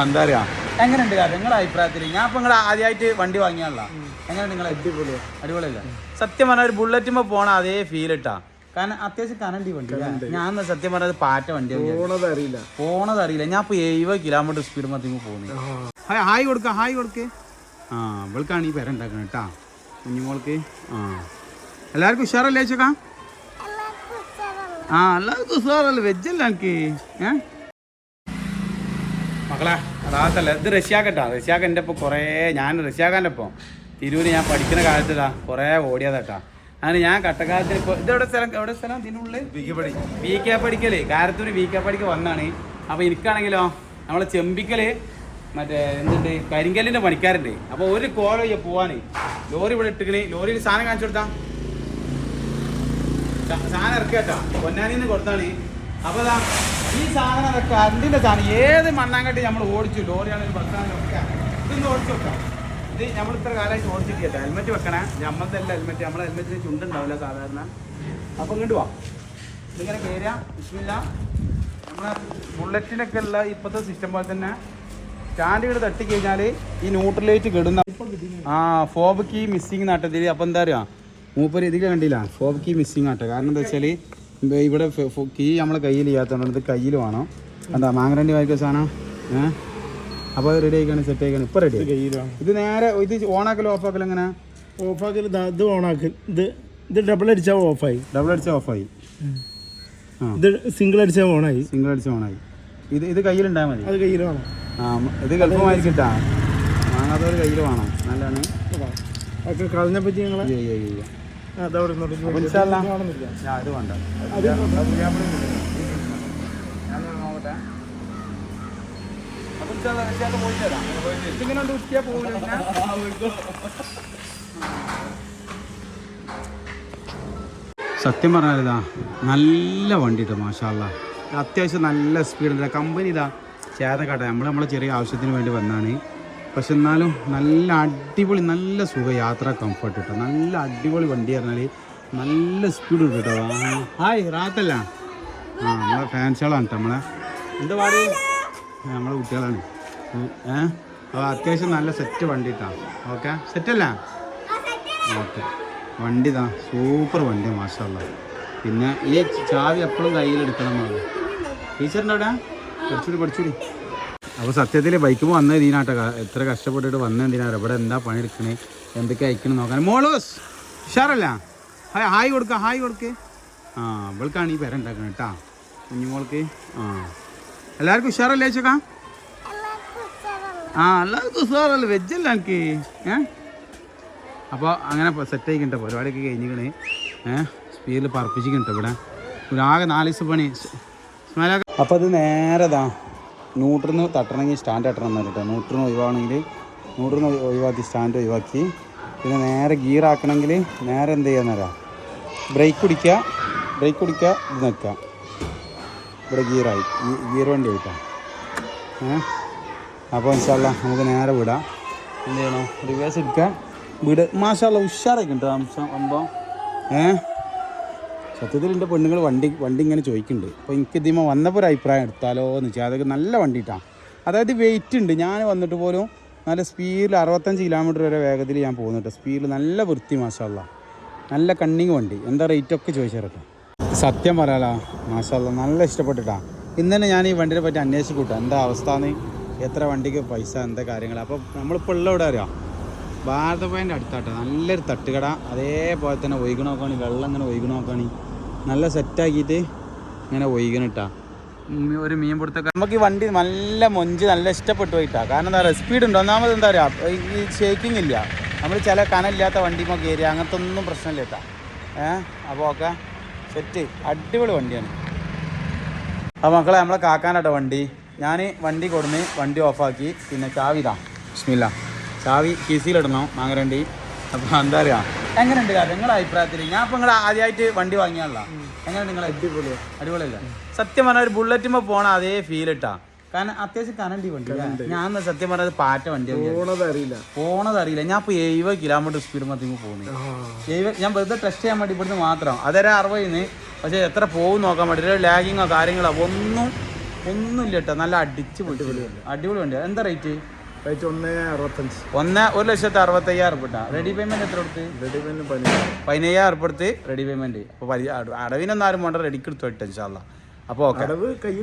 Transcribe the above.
എന്താ പറയാ എങ്ങനെയുണ്ട് കാര്യം നിങ്ങളുടെ അഭിപ്രായത്തിൽ? ഞാൻ ഇപ്പൊ നിങ്ങൾ ആദ്യമായിട്ട് വണ്ടി വാങ്ങിയാണല്ലോ. എങ്ങനെ നിങ്ങൾ അടിപൊളി. അടിപൊളിയല്ല? സത്യം പറഞ്ഞ ഒരു ബുള്ളറ്റുമ്പോ പോണ അതേ ഫീൽ ഇട്ടാ. കാരണം അത്യാവശ്യം കനണ്ടി വണ്ടി? ഞാൻ സത്യം പറഞ്ഞത് പാറ്റ വണ്ടി പോണത് അറിയില്ല പോണത് അറിയില്ല ഞാൻ ഇപ്പൊ എഴുപത് കിലോമീറ്റർ സ്പീഡ് മതിങ്ങ് പോകുന്നു ഹായ് കൊടുക്ക ഹായ് കൊടുക്ക്. ആ ഇവൾക്കാണ് ഈ പേര ഉണ്ടാക്കണം കേട്ടാ കുഞ്ഞുമോൾക്ക്. ആ. എല്ലാവർക്കും ഉഷാറല്ലേ ചേക്കാ ആ എല്ലാവർക്കും ഉഷാറല്ലേ. വെജല്ലേ എനിക്ക് ഏ? മക്കളെ അതാത്തല്ല ഇത് റഷ്യാക്കട്ടാ. റഷ്യാക്ക എന്റെ ഇപ്പോൾ കുറേ ഞാൻ റഷ്യാക്കാന്റെ ഒപ്പം തിരൂര് ഞാൻ പഠിക്കുന്ന കാലത്തിലാ കുറേ ഓടിയതാട്ടാ. അങ്ങനെ ഞാൻ കട്ടക്കാലത്തിന് ഇപ്പോൾ ഇതെവിടെ സ്ഥലം എവിടെ സ്ഥലം? ഇതിനുള്ളിൽ വി കെ പഠിക്കൽ കാരത്തൂർ വി കെ പഠിക്ക് വന്നാണ്. അപ്പോൾ എനിക്കാണെങ്കിലോ നമ്മളെ ചെമ്പിക്കൽ മറ്റേ എന്തുണ്ട്? കരിങ്കല്ലിന്റെ പണിക്കാരുണ്ട്. അപ്പോൾ ഒരു കോല പോവാൻ ലോറി ഇവിടെ ഇട്ടിക്കണി. ലോറിയിൽ സാധനം കാണിച്ചു കൊടുത്താ. സാധനം ഇറക്കിയാട്ടാ പൊന്നാനിന്ന് കൊടുത്താണ്. അപ്പൊ ദാ ഈ സാധനം ഇതൊക്കെ കറണ്ടിന്റെ സാധനം. ഏത് മണ്ണാങ്കട്ടി നമ്മൾ ഓടിച്ചു ലോറിയാണ് ബസ്സാണെങ്കിലും ഒക്കെ. ഇതൊന്ന് ഓടിച്ചു വെക്കാം ഇത് നമ്മൾ ഇത്ര കാലമായിട്ട് ഓടിച്ചിട്ടില്ല. ഹെൽമെറ്റ് വെക്കണേ. നമ്മൾക്കല്ല ഹെൽമെറ്റ്. നമ്മളെ ഹെൽമെറ്റിന് ചുണ്ടുണ്ടാവില്ല സാധാരണ. അപ്പം ഇങ്ങോട്ട് വാ. ഇതിങ്ങനെ കയറുക വിഷമില്ല നമ്മളെ ബുള്ളറ്റിനൊക്കെ ഉള്ള ഇപ്പോഴത്തെ സിസ്റ്റം പോലെ തന്നെ സ്റ്റാൻഡുകൾ തട്ടി കഴിഞ്ഞാൽ ഈ ന്യൂട്രലൈറ്റ് കെടുന്ന ആ ഫോബ് കീ മിസ്സിങ് നാട്ടത്തിൽ അപ്പം എന്താ പറയുക മൂപ്പര് ഇതിൽ കണ്ടില്ല. ഫോബ് കീ മിസ്സിങ് ആട്ടെ കാരണം എന്താ വെച്ചാൽ ഇവിടെ കീ നമ്മളെ കയ്യിൽ ചെയ്യാത്തതുകൊണ്ട് ഇത് കയ്യിൽ വേണം. എന്താ മാങ്ങരണ്ടി വായിക്കുന്ന സാധനം? ഏഹ് അപ്പോൾ റെഡി ആയിക്കാണ് സെറ്റ് ആയിക്കാണ്. ഇപ്പോൾ റെഡി കയ്യിലാണ് ഇത് നേരെ ഇത് ഓണാക്കലോ ഓഫാക്കലോ എങ്ങനെ? ഓഫാക്കൽ ഇത് ഓണാക്കൽ ഇത് ഇത് ഡബിൾ അടിച്ചാൽ ഓഫായി. ഡബിൾ അടിച്ചാൽ ഓഫായി. ആ. ഇത് സിംഗിൾ അടിച്ചാൽ ഓണായി. സിംഗിൾ അടിച്ചാൽ ഓണായി. ഇത് ഇത് കയ്യിലുണ്ടായാൽ മതി. അത് കയ്യിൽ വേണം. ആ ഇത് എളുപ്പമായിരിക്കട്ടാ വാങ്ങാത്തവർ കയ്യിൽ വേണം. നല്ലതാണ്. ഒക്കെ കളഞ്ഞപ്പറ്റി ഞങ്ങൾ സത്യം പറഞ്ഞാൽ ഇതാ നല്ല വണ്ടി കേട്ടോ മാഷാല്ല അത്യാവശ്യം നല്ല സ്പീഡ് കമ്പനി ഇതാ ചേതക്കാട്ടെ നമ്മൾ നമ്മളെ ചെറിയ ആവശ്യത്തിന് വേണ്ടി വന്നാണ് പക്ഷെ എന്നാലും നല്ല അടിപൊളി നല്ല സുഖ യാത്ര കംഫർട്ട് കിട്ടും. നല്ല അടിപൊളി വണ്ടി പറഞ്ഞാൽ നല്ല സ്പീഡ് കിട്ടും കേട്ടോ. ഹായ് റാത്തല്ല. ആ നമ്മളെ ഫാൻസുകളാണ് കേട്ടോ നമ്മളെ. എന്താ പാട്? നമ്മളെ കുട്ടികളാണ്. ഏ? അപ്പോൾ അത്യാവശ്യം നല്ല സെറ്റ് വണ്ടി കേട്ടോ ഓക്കെ സെറ്റല്ല ഓക്കെ വണ്ടി താ സൂപ്പർ വണ്ടി മാഷല്ല പിന്നെ ഈ ചാവി എപ്പോഴും കയ്യിലെടുക്കണം ടീച്ചറിന്റെ അവിടെ? പഠിച്ചൂടി പഠിച്ചൂടി. അപ്പോൾ സത്യത്തിൽ ബൈക്ക് വന്ന ഇതിനാട്ടോ എത്ര കഷ്ടപ്പെട്ടിട്ട് വന്ന എന്തിനാ ഇവിടെ എന്താ പണിയെടുക്കണേ എന്തൊക്കെ അയക്കണം നോക്കാൻ. മോളോസ് ഉഷാറല്ല? ഹായ് ഹായ് കൊടുക്ക ഹായ് കൊടുക്ക്. ആ ഇവൾക്കാണ് ഈ പേര ഉണ്ടാക്കണം കേട്ടാ കുഞ്ഞുമോൾക്ക്. ആ. എല്ലാവർക്കും ഉഷാറല്ലേ ചേക്കാ ആ എല്ലാവർക്കും ഉഷാറല്ലേ? വെജല്ല എനിക്ക് ഏ? അപ്പോൾ അങ്ങനെ സെറ്റ് ആയിക്കണ്ട പരിപാടിയൊക്കെ കഴിഞ്ഞിക്കണേ. ഏഹ് സ്പീഡിൽ പറപ്പിച്ചിട്ടുണ്ട് ഇവിടെ. ഒരു ആകെ നാല് ദിവസം പണി. അപ്പോൾ അത് നേരെതാ ന്യൂട്രിന്ന് തട്ടണമെങ്കിൽ സ്റ്റാൻഡ് തട്ടണം എന്ന് കേട്ടോ. ന്യൂട്രിന്ന് ഒഴിവാണെങ്കിൽ ന്യൂട്രിന്ന് ഒഴിവാക്കി സ്റ്റാൻഡ് ഒഴിവാക്കി. പിന്നെ നേരെ ഗിയർ ആക്കണമെങ്കിൽ നേരെ എന്ത് ചെയ്യാന്നറിയാം ബ്രേക്ക് പിടിക്കുക ബ്രേക്ക് പിടിക്കുക ഇത് നിൽക്കുക. ഇവിടെ ഗിയറായി ഗിയർ വണ്ടി ആയിട്ടാണ് ഏഹ് അപ്പോൾ വെച്ചാൽ നമുക്ക് നേരെ വിടാം. എന്ത് ചെയ്യണം? റിവേഴ്സ് എടുക്കുക. വീട്. മാഷാല്ല ഉഷാറായിട്ടുണ്ട് അംശം അമ്പം ഏ? സത്യത്തിൽ എന്റെ പെണ്ണുങ്ങൾ വണ്ടി വണ്ടി ഇങ്ങനെ ചോദിക്കുന്നുണ്ട്. അപ്പോൾ എനിക്ക് ഇതിമ വന്നപ്പോൾ ഒരു അഭിപ്രായം എടുത്താലോ എന്ന് വെച്ചാൽ അതൊക്കെ നല്ല വണ്ടിയിട്ടാണ് അതായത് വെയിറ്റ് ഉണ്ട്. ഞാൻ വന്നിട്ട് പോലും നല്ല സ്പീഡിൽ അറുപത്തഞ്ച് കിലോമീറ്റർ വരെ വേഗത്തിൽ ഞാൻ പോകുന്നുണ്ട് സ്പീഡിൽ നല്ല വൃത്തി മാഷാല്ല. നല്ല കണ്ണിങ് വണ്ടി. എന്താ റേറ്റൊക്കെ ചോദിച്ചേരട്ടെ സത്യം പറയാലോ മാഷാല്ല നല്ല ഇഷ്ടപ്പെട്ടിട്ടാ. ഇന്ന് തന്നെ ഞാൻ ഈ വണ്ടിനെ പറ്റി അന്വേഷിച്ച് കൂട്ടാം എന്താ അവസ്ഥ എന്ന് എത്ര വണ്ടിക്ക് പൈസ എന്താ കാര്യങ്ങൾ അപ്പോൾ നമ്മളിപ്പോൾ ഉള്ള ഇവിടെ അറിയാം? ഭാരതപ്പയന്റെ അടുത്താട്ടോ. നല്ലൊരു തട്ടുകട. അതേപോലെ തന്നെ ഒഴുകണ നോക്കുകയാണെങ്കിൽ വെള്ളം ഇങ്ങനെ ഒഴുകണ നോക്കുകയാണെങ്കിൽ നല്ല സെറ്റാക്കിയിട്ട് ഇങ്ങനെ ഒഴുകണിട്ടാ. ഒരു മീൻ പിടുത്തൊക്കെ. നമുക്ക് ഈ വണ്ടി നല്ല മൊഞ്ച് നല്ല ഇഷ്ടപ്പെട്ടു പോയിട്ടാ. കാരണം എന്താ പറയുക സ്പീഡ് ഉണ്ട്. ഒന്നാമത് എന്താ പറയുക ഈ ഷേക്കിംഗ് ഇല്ല. നമ്മൾ ചില കനമില്ലാത്ത വണ്ടിമൊക്കെ കയറി അങ്ങനത്തെ ഒന്നും പ്രശ്നമില്ല കേട്ടാ. ഏഹ് അപ്പോൾ ഓക്കെ സെറ്റ്. അടിപൊളി വണ്ടിയാണ്. അപ്പോൾ മക്കളെ നമ്മളെ കാക്കാനാട്ടോ വണ്ടി. ഞാൻ വണ്ടി കൊടുന്ന് വണ്ടി ഓഫാക്കി. പിന്നെ ചാവി ഇതാ. ബിസ്മില്ല. ചാവി കീസിയിലിടണം മാങ്ങരണ്ടി. അപ്പോൾ എന്താ പറയുക എങ്ങനെയുണ്ട് കാര്യം നിങ്ങളുടെ അഭിപ്രായത്തിൽ ഞാൻ ഇപ്പോൾ നിങ്ങൾ ആദ്യമായിട്ട് വണ്ടി വാങ്ങിയാണല്ലോ. എങ്ങനെ നിങ്ങളെ അടിപൊളി അടിപൊളിയല്ല? സത്യം പറഞ്ഞാൽ ഒരു ബുള്ളറ്റുമ്പോൾ പോണ അതേ ഫീൽ ഇട്ടാ. കാരണം അത്യാവശ്യം കനണ്ടി വണ്ടി? ഞാൻ സത്യം പറഞ്ഞത് പാറ്റ വണ്ടി പോണതറിയില്ല പോണത് അറിയില്ല. ഞാൻ ഇപ്പോൾ എഴുപത് കിലോമീറ്റർ സ്പീഡ് മതി പോകുന്നു എഴുപത് ഞാൻ വെറുതെ ടെസ്റ്റ് ചെയ്യാൻ വേണ്ടി ഇവിടുന്ന് മാത്രം. അതര അറുപതിന് പക്ഷേ എത്ര പോകും നോക്കാൻ വേണ്ടി. ലാഗിങ്ങോ കാര്യങ്ങളോ ഒന്നും ഒന്നുമില്ല കേട്ടോ. നല്ല അടിച്ച് പൊട്ടി അടിപൊളി വണ്ടി. എന്താ റേറ്റ് ഒന്ന് ഒരു ലക്ഷത്തി അറുപത്തയ്യായിരം ഉറപ്പിട്ട റെഡി പേയ്മെന്റ് എത്ര കൊടുത്ത്? റെഡിമെന്റ് പേയ്മെന്റ് പതിനയ്യായിരം. ഉറപ്പെടുത്ത് റെഡി പേയ്മെന്റ് അപ്പോൾ അടവിനൊന്നും ആരും വേണ്ട റെഡിക്ക് എടുത്തു ഇട്ടാ അപ്പൊ അപ്പോൾ ഓക്കെ